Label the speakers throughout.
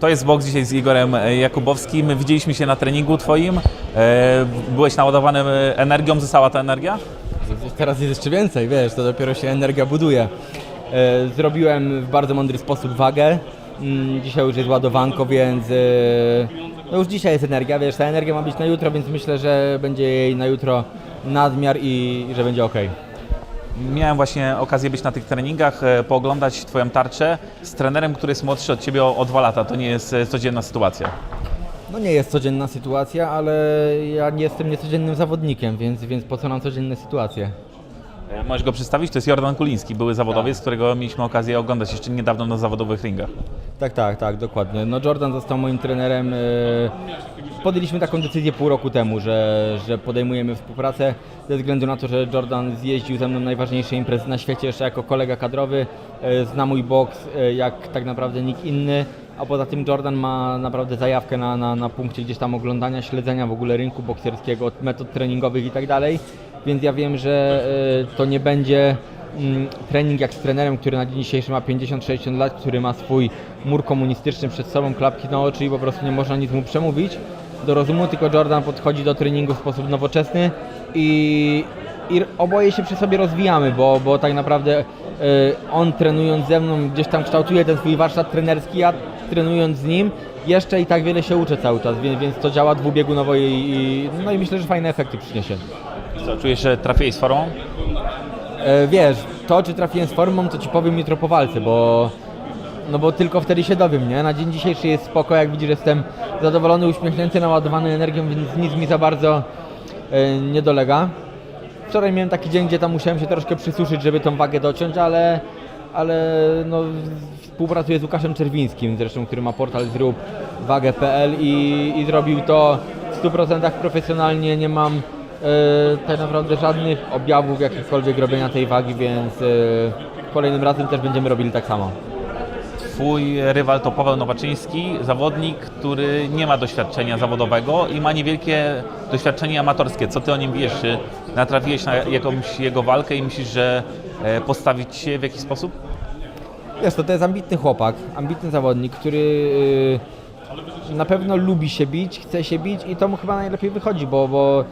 Speaker 1: To jest boks dzisiaj z Igorem e, Jakubowskim. Widzieliśmy się na treningu Twoim. E, Byłeś naładowany e, energią, została ta energia?
Speaker 2: Teraz jest jeszcze więcej, wiesz, to dopiero się energia buduje. Zrobiłem w bardzo mądry sposób wagę. Mm, Dzisiaj już jest ładowanko, więc no już dzisiaj jest energia, wiesz, ta energia ma być na jutro, więc myślę, że będzie jej na jutro nadmiar i że będzie ok.
Speaker 1: Miałem właśnie okazję być na tych treningach, e, pooglądać Twoją tarczę z trenerem, który jest młodszy od Ciebie o, dwa lata. To nie jest e, codzienna sytuacja.
Speaker 2: No nie jest codzienna sytuacja, ale ja nie jestem niecodziennym zawodnikiem, więc, więc po co nam codzienne sytuacje?
Speaker 1: E, Możesz go przedstawić? To jest Jordan Kuliński, były zawodowiec, którego mieliśmy okazję oglądać jeszcze niedawno na zawodowych ringach.
Speaker 2: Tak, tak, tak, dokładnie. No Jordan został moim trenerem. Podjęliśmy taką decyzję pół roku temu, że, że podejmujemy współpracę ze względu na to, że Jordan zjeździł ze mną najważniejsze imprezy na świecie jeszcze jako kolega kadrowy. e, Zna mój boks e, jak tak naprawdę nikt inny. A poza tym Jordan ma naprawdę zajawkę na, na, na punkcie gdzieś tam oglądania, śledzenia w ogóle rynku bokserskiego, metod treningowych i tak dalej. Więc ja wiem, że e, to nie będzie mm, trening jak z trenerem, który na dzień dzisiejszy ma 50-60 lat, który ma swój mur komunistyczny przed sobą, klapki na oczy i po prostu nie można nic mu przemówić do rozumu, tylko Jordan podchodzi do treningu w sposób nowoczesny i, i oboje się przy sobie rozwijamy, bo, bo tak naprawdę y, on trenując ze mną gdzieś tam kształtuje ten swój warsztat trenerski, ja trenując z nim jeszcze i tak wiele się uczę cały czas, więc, więc to działa dwubiegunowo i, i, no i myślę, że fajne efekty przyniesie.
Speaker 1: Co, czujesz, że trafiłeś z formą?
Speaker 2: E, wiesz, to czy trafiłem z formą, to ci powiem jutro po walce, bo no bo tylko wtedy się dowiem, nie? Na dzień dzisiejszy jest spoko, jak widzisz, jestem zadowolony, uśmiechnięty, naładowany energią, więc nic mi za bardzo e, nie dolega. Wczoraj miałem taki dzień, gdzie tam musiałem się troszkę przysuszyć, żeby tą wagę dociąć, ale, ale no, współpracuję z Łukaszem Czerwińskim, zresztą, który ma portal zrób wagę.pl i, i zrobił to w 100% profesjonalnie, nie mam e, tak naprawdę żadnych objawów jakichkolwiek robienia tej wagi, więc e, kolejnym razem też będziemy robili tak samo.
Speaker 1: Twój rywal to Paweł Nowaczyński, zawodnik, który nie ma doświadczenia zawodowego i ma niewielkie doświadczenie amatorskie. Co ty o nim wiesz? Czy natrafiłeś na jakąś jego walkę i myślisz, że e, postawić się w jakiś sposób?
Speaker 2: Wiesz, to, to jest ambitny chłopak, ambitny zawodnik, który yy, na pewno lubi się bić, chce się bić i to mu chyba najlepiej wychodzi, bo, bo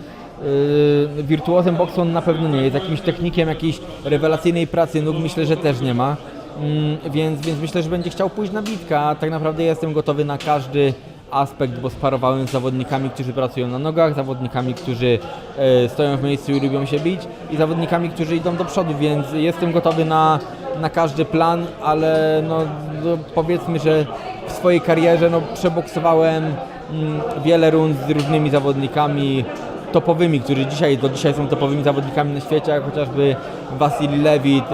Speaker 2: yy, wirtuozem boksu on na pewno nie jest. Jakimś technikiem jakiejś rewelacyjnej pracy nóg myślę, że też nie ma. Mm, więc, więc myślę, że będzie chciał pójść na bitkę, a tak naprawdę jestem gotowy na każdy aspekt, bo sparowałem z zawodnikami, którzy pracują na nogach, zawodnikami, którzy e, stoją w miejscu i lubią się bić i zawodnikami, którzy idą do przodu, więc jestem gotowy na, na każdy plan, ale no, no, powiedzmy, że w swojej karierze no, przeboksowałem mm, wiele rund z różnymi zawodnikami topowymi, którzy dzisiaj, do dzisiaj są topowymi zawodnikami na świecie, jak chociażby Wasili Lewit,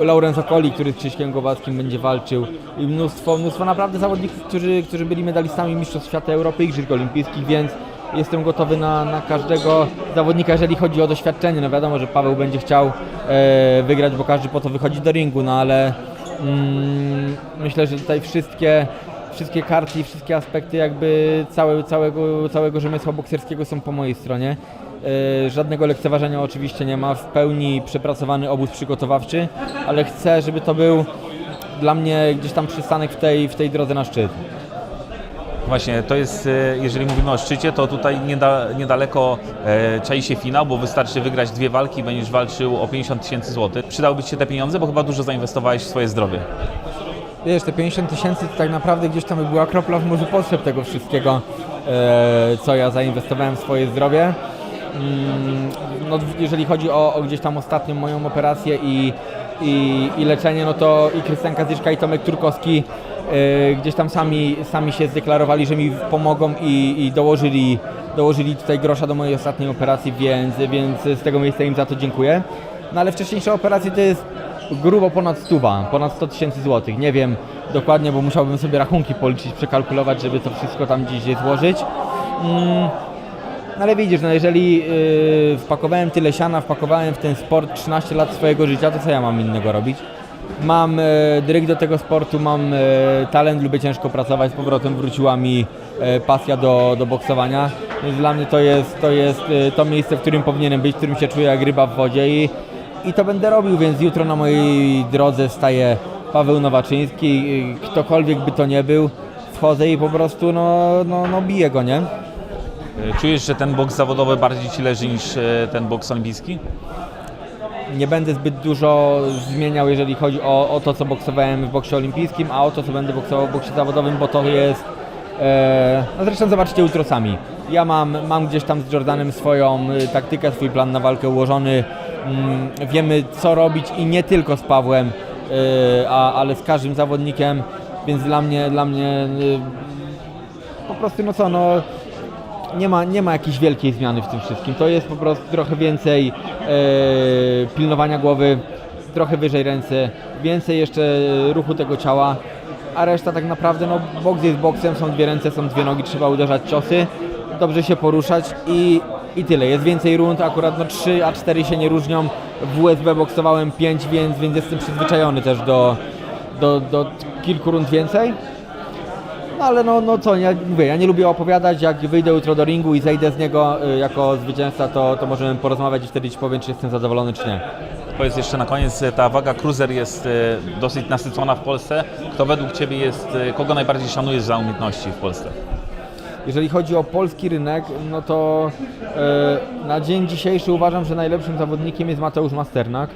Speaker 2: e, Lauren Okoli, który z Krzyśkiem Głowackim będzie walczył i mnóstwo, mnóstwo naprawdę zawodników, którzy, którzy byli medalistami Mistrzostw Świata Europy i Igrzysk Olimpijskich, więc jestem gotowy na, na każdego zawodnika, jeżeli chodzi o doświadczenie. No wiadomo, że Paweł będzie chciał e, wygrać, bo każdy po to wychodzi do ringu, no ale mm, myślę, że tutaj wszystkie wszystkie karty i wszystkie aspekty jakby całe, całego, całego rzemiosła bokserskiego są po mojej stronie. E, Żadnego lekceważenia oczywiście nie ma, w pełni przepracowany obóz przygotowawczy, ale chcę, żeby to był dla mnie gdzieś tam przystanek w tej, w tej drodze na szczyt.
Speaker 1: Właśnie, to jest, e, jeżeli mówimy o szczycie, to tutaj nieda, niedaleko e, czai się finał, bo wystarczy wygrać dwie walki będziesz walczył o 50 tysięcy złotych. Przydałyby Ci się te pieniądze, bo chyba dużo zainwestowałeś w swoje zdrowie.
Speaker 2: Wiesz, te 50 tysięcy to tak naprawdę gdzieś tam by była kropla w morzu potrzeb tego wszystkiego, e, co ja zainwestowałem w swoje zdrowie. Mm, no, jeżeli chodzi o, o gdzieś tam ostatnią moją operację i, i, i leczenie, no to i Krystian Kazyczka i Tomek Turkowski e, gdzieś tam sami, sami się zdeklarowali, że mi pomogą i, i dołożyli, dołożyli tutaj grosza do mojej ostatniej operacji, więc, więc z tego miejsca im za to dziękuję. No ale wcześniejsze operacje to jest grubo ponad stuwa, ponad 100 tysięcy złotych. Nie wiem dokładnie, bo musiałbym sobie rachunki policzyć, przekalkulować, żeby to wszystko tam gdzieś złożyć. Mm, no ale widzisz, no jeżeli yy, wpakowałem tyle siana, wpakowałem w ten sport 13 lat swojego życia, to co ja mam innego robić? Mam e, dryg do tego sportu, mam e, talent, lubię ciężko pracować, z powrotem wróciła mi e, pasja do, do boksowania, więc dla mnie to jest, to jest e, to miejsce, w którym powinienem być, w którym się czuję jak ryba w wodzie i, i to będę robił, więc jutro na mojej drodze staje Paweł Nowaczyński, ktokolwiek by to nie był, wchodzę i po prostu no, no, no biję go, nie?
Speaker 1: E, Czujesz, że ten boks zawodowy bardziej Ci leży niż e, ten boks olimpijski?
Speaker 2: Nie będę zbyt dużo zmieniał, jeżeli chodzi o, o to, co boksowałem w boksie olimpijskim, a o to, co będę boksował w boksie zawodowym, bo to jest... E, no zresztą zobaczcie jutro sami. Ja mam, mam gdzieś tam z Jordanem swoją y, taktykę, swój plan na walkę ułożony. Mm, wiemy, co robić i nie tylko z Pawłem, y, a, ale z każdym zawodnikiem, więc dla mnie, dla mnie y, po prostu, no co, no nie ma, nie ma jakiejś wielkiej zmiany w tym wszystkim. To jest po prostu trochę więcej e, pilnowania głowy, trochę wyżej ręce, więcej jeszcze ruchu tego ciała, a reszta tak naprawdę, no boks jest boksem, są dwie ręce, są dwie nogi, trzeba uderzać ciosy, dobrze się poruszać i, i tyle. Jest więcej rund, akurat no 3 a 4 się nie różnią. W USB boksowałem 5, więc, więc jestem przyzwyczajony też do, do, do kilku rund więcej. No ale no, no co, ja mówię, ja nie lubię opowiadać, jak wyjdę jutro do ringu i zejdę z niego y, jako zwycięzca, to, to możemy porozmawiać i wtedy Ci powiem, czy jestem zadowolony, czy nie.
Speaker 1: Powiedz jeszcze na koniec, e, ta waga cruiser jest e, dosyć nasycona w Polsce. Kto według Ciebie jest, e, kogo najbardziej szanujesz za umiejętności w Polsce?
Speaker 2: Jeżeli chodzi o polski rynek, no to e, na dzień dzisiejszy uważam, że najlepszym zawodnikiem jest Mateusz Masternak,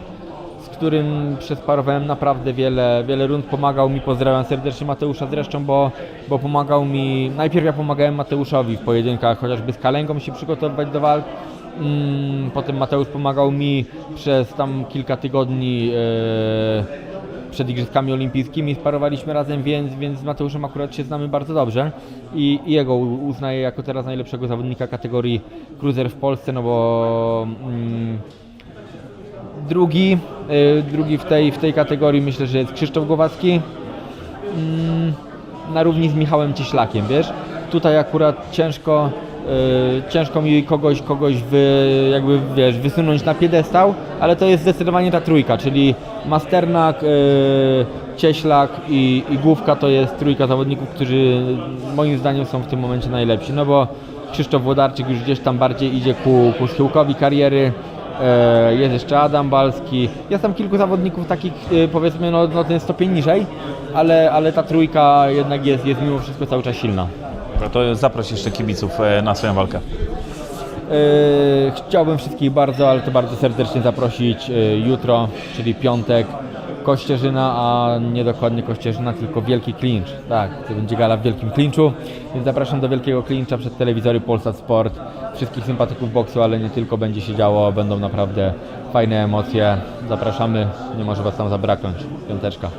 Speaker 2: z którym przesparowałem naprawdę wiele, wiele rund, pomagał mi, pozdrawiam serdecznie Mateusza zresztą, bo, bo pomagał mi, najpierw ja pomagałem Mateuszowi w pojedynkach, chociażby z Kalęgą się przygotowywać do walk, Mm, Potem Mateusz pomagał mi przez tam kilka tygodni e, przed Igrzyskami Olimpijskimi. Sparowaliśmy razem, więc, więc z Mateuszem akurat się znamy bardzo dobrze i, i jego uznaję jako teraz najlepszego zawodnika kategorii cruiser w Polsce, no bo mm, drugi, e, drugi w tej, w tej kategorii myślę, że jest Krzysztof Głowacki mm, na równi z Michałem Cieślakiem, wiesz? Tutaj akurat ciężko, y, ciężko mi kogoś, kogoś wy, jakby, wiesz, wysunąć na piedestał, ale to jest zdecydowanie ta trójka, czyli Masternak, y, Cieślak i, i Główka to jest trójka zawodników, którzy moim zdaniem są w tym momencie najlepsi, no bo Krzysztof Włodarczyk już gdzieś tam bardziej idzie ku, ku schyłkowi kariery, E, Jest jeszcze Adam Balski. Jest tam kilku zawodników takich, powiedzmy, no, no ten stopień niżej, ale, ale ta trójka jednak jest, jest mimo wszystko cały czas silna.
Speaker 1: Dobra, To zaproś jeszcze kibiców e, na swoją walkę.
Speaker 2: E, Chciałbym wszystkich bardzo, ale to bardzo serdecznie zaprosić e, jutro, czyli piątek, Kościerzyna, a nie dokładnie Kościerzyna, tylko Wielki Klincz. Tak, to będzie gala w Wielkim Klinczu, więc zapraszam do Wielkiego Klincza przed telewizory Polsat Sport. Wszystkich sympatyków boksu, ale nie tylko będzie się działo, będą naprawdę fajne emocje. Zapraszamy, nie może Was tam zabraknąć. Piąteczka.